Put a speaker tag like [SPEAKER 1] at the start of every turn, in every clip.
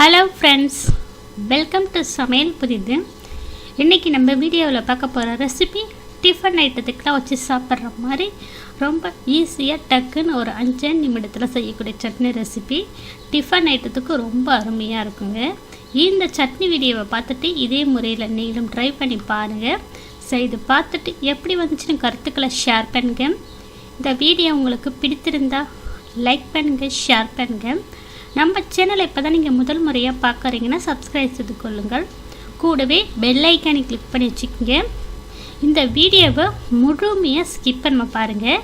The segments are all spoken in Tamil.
[SPEAKER 1] ஹலோ ஃப்ரெண்ட்ஸ் வெல்கம் டு சமையல் புரியுது இன்றைக்கி நம்ம வீடியோவில் பார்க்க போகிற ரெசிபி டிஃபன் ஐட்டத்துக்குலாம் வச்சு சாப்பிட்ற மாதிரி ரொம்ப ஈஸியாக டக்குன்னு ஒரு அஞ்சு நிமிடத்தில் செய்யக்கூடிய சட்னி ரெசிபி டிஃபன் ஐட்டத்துக்கு ரொம்ப அருமையாக இருக்குங்க. இந்த சட்னி வீடியோவை பார்த்துட்டு இதே முறையில் நீங்களும் ட்ரை பண்ணி பாருங்கள் செய்து பார்த்துட்டு எப்படி வந்துச்சுன்னு கருத்துக்களை ஷேர் பண்ணுங்க. இந்த வீடியோ உங்களுக்கு பிடித்திருந்தா லைக் பண்ணுங்கள் ஷேர் பண்ணுங்கள் நம்ம சேனலை இப்போ தான் நீங்கள் முதல் முறையாக பார்க்குறீங்கன்னா சப்ஸ்கிரைப் செய்து கொள்ளுங்கள். கூடவே பெல் ஐக்கானை கிளிக் பண்ணி வச்சுக்கோங்க. இந்த வீடியோவை முழுமையாக ஸ்கிப் பண்ண பாருங்கள்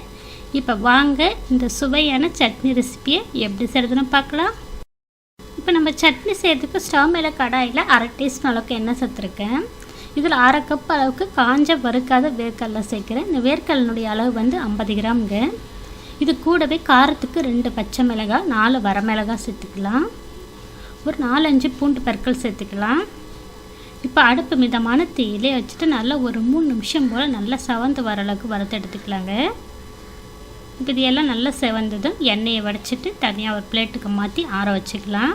[SPEAKER 1] இப்போ வாங்க இந்த சுவையான சட்னி ரெசிபியை எப்படி செய்கிறதுன்னு பார்க்கலாம். இப்போ நம்ம சட்னி செய்கிறதுக்கு ஸ்டவ் மேலே கடாயில் அரை டீஸ்பூன் அளவுக்கு எண்ணெய் சேர்த்துருக்கேன். இதில் அரை கப் அளவுக்கு காஞ்ச வறுக்காத வேர்க்கடலை சேர்க்குறேன். இந்த வேர்க்கடலினுடைய அளவு வந்து ஐம்பது கிராமுங்க. இது கூடவே காரத்துக்கு ரெண்டு பச்சை மிளகாய் நாலு வரமிளகாய் சேர்த்துக்கலாம். ஒரு நாலஞ்சு பூண்டு பற்கள் சேர்த்துக்கலாம். இப்போ அடுப்பு மிதமான தீயிலே வச்சுட்டு நல்லா ஒரு மூணு நிமிஷம் போல் நல்லா செவந்து வர அளவுக்கு வறுத்து எடுத்துக்கலாங்க. இப்போ இதையெல்லாம் நல்லா செவந்ததும் எண்ணெயை வடிச்சிட்டு தனியாக ஒரு பிளேட்டுக்கு மாற்றி ஆற வச்சுக்கலாம்.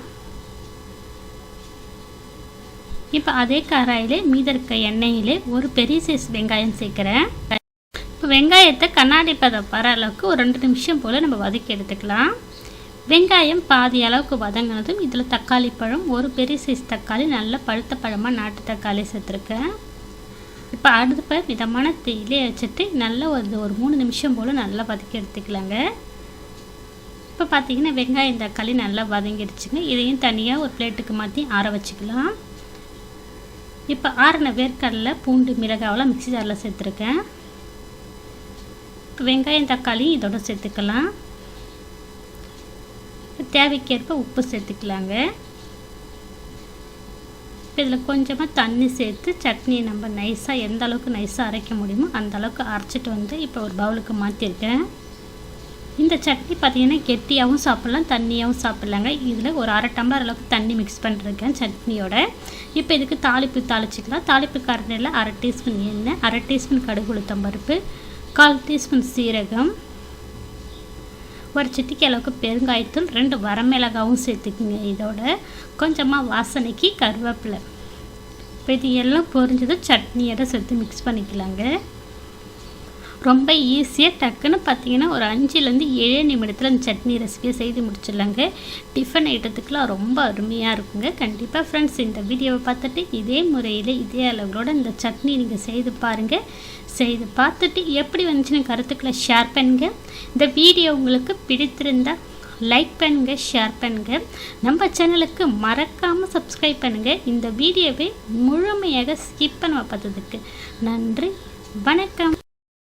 [SPEAKER 1] இப்போ அதே கராயிலே மீத இருக்க எண்ணெயிலே ஒரு பெரிய சைஸ் வெங்காயம் சேர்க்குறேன். வெங்காயத்தை கண்ணாடி பதம் வர அளவுக்கு ஒரு ரெண்டு நிமிஷம் போல் நம்ம வதக்கி எடுத்துக்கலாம். வெங்காயம் பாதி அளவுக்கு வதங்கினதும் இதில் தக்காளி பழம் ஒரு பெரிய சைஸ் தக்காளி நல்ல பழுத்த பழமாக நாட்டு தக்காளி சேர்த்துருக்கேன். இப்போ அடுப்பை மிதமான தீயிலே வச்சுட்டு நல்லா ஒரு ஒரு மூணு நிமிஷம் போல் நல்லா வதக்கி எடுத்துக்கலாங்க. இப்போ பார்த்தீங்கன்னா வெங்காயம் தக்காளி நல்லா வதங்கிடுச்சுங்க. இதையும் தனியாக ஒரு பிளேட்டுக்கு மாற்றி ஆற வச்சுக்கலாம். இப்போ ஆறின வேர்க்கடலை பூண்டு மிளகாவெலாம் மிக்சி ஜாரில் சேர்த்துருக்கேன். வெங்காயம் தக்காளி இதோட சேர்த்துக்கலாம். தேவைக்கேற்ப உப்பு சேர்த்துக்கலாங்க. இப்போ இதில் கொஞ்சமாக தண்ணி சேர்த்து சட்னியை நம்ம நைஸாக எந்த அளவுக்கு நைஸாக அரைக்க முடியுமோ அந்த அளவுக்கு அரைச்சிட்டு வந்து இப்போ ஒரு பவுலுக்கு மாற்றிருக்கேன் இந்த சட்னி பார்த்திங்கன்னா கெட்டியாகவும் சாப்பிட்லாம் தண்ணியாகவும் சாப்பிட்லாங்க. இதில் ஒரு அரை டம்ளர் அளவுக்கு தண்ணி மிக்ஸ் பண்ணிருக்கேன் சட்னியோட. இப்போ இதுக்கு தாளிப்பு தாளிச்சிக்கலாம். தாளிப்பு காரணியில் அரை டீஸ்பூன் எண்ணெய் அரை டீஸ்பூன் கடுகு பருப்பு கால் டீஸ்பூன் சீரகம் ஒரு சிட்டிக்கு அளவுக்கு பெருங்காயத்தூள் ரெண்டு வரமிளகாவும் சேர்த்துக்குங்க இதோட. கொஞ்சமாக வாசனைக்கு கருவேப்பிலை. இப்போ இது எல்லாம் பொரிஞ்சதும் சட்னியோட சேர்த்து மிக்ஸ் பண்ணிக்கலாங்க. ரொம்ப ஈஸியாக டக்குன்னு பார்த்தீங்கன்னா ஒரு அஞ்சுலேருந்து ஏழு நிமிடத்தில் அந்த சட்னி ரெசிபியை செய்து முடிச்சிடலாங்க. டிஃபன் ஐட்டத்துக்குலாம் ரொம்ப அருமையாக இருக்குங்க. கண்டிப்பாக ஃப்ரெண்ட்ஸ் இந்த வீடியோவை பார்த்துட்டு இதே முறையில் இதே அளவுகளோட இந்த சட்னி நீங்கள் செய்து பாருங்கள் செய்து பார்த்துட்டு எப்படி வந்துச்சுன்னு கருத்துக்களை ஷேர் பண்ணுங்கள் இந்த வீடியோ உங்களுக்கு பிடித்திருந்தால் லைக் பண்ணுங்கள் ஷேர் பண்ணுங்கள் நம்ம சேனலுக்கு மறக்காமல் சப்ஸ்கிரைப் பண்ணுங்கள் இந்த வீடியோவை முழுமையாக ஸ்கிப் பண்ண பார்த்ததுக்கு நன்றி வணக்கம்.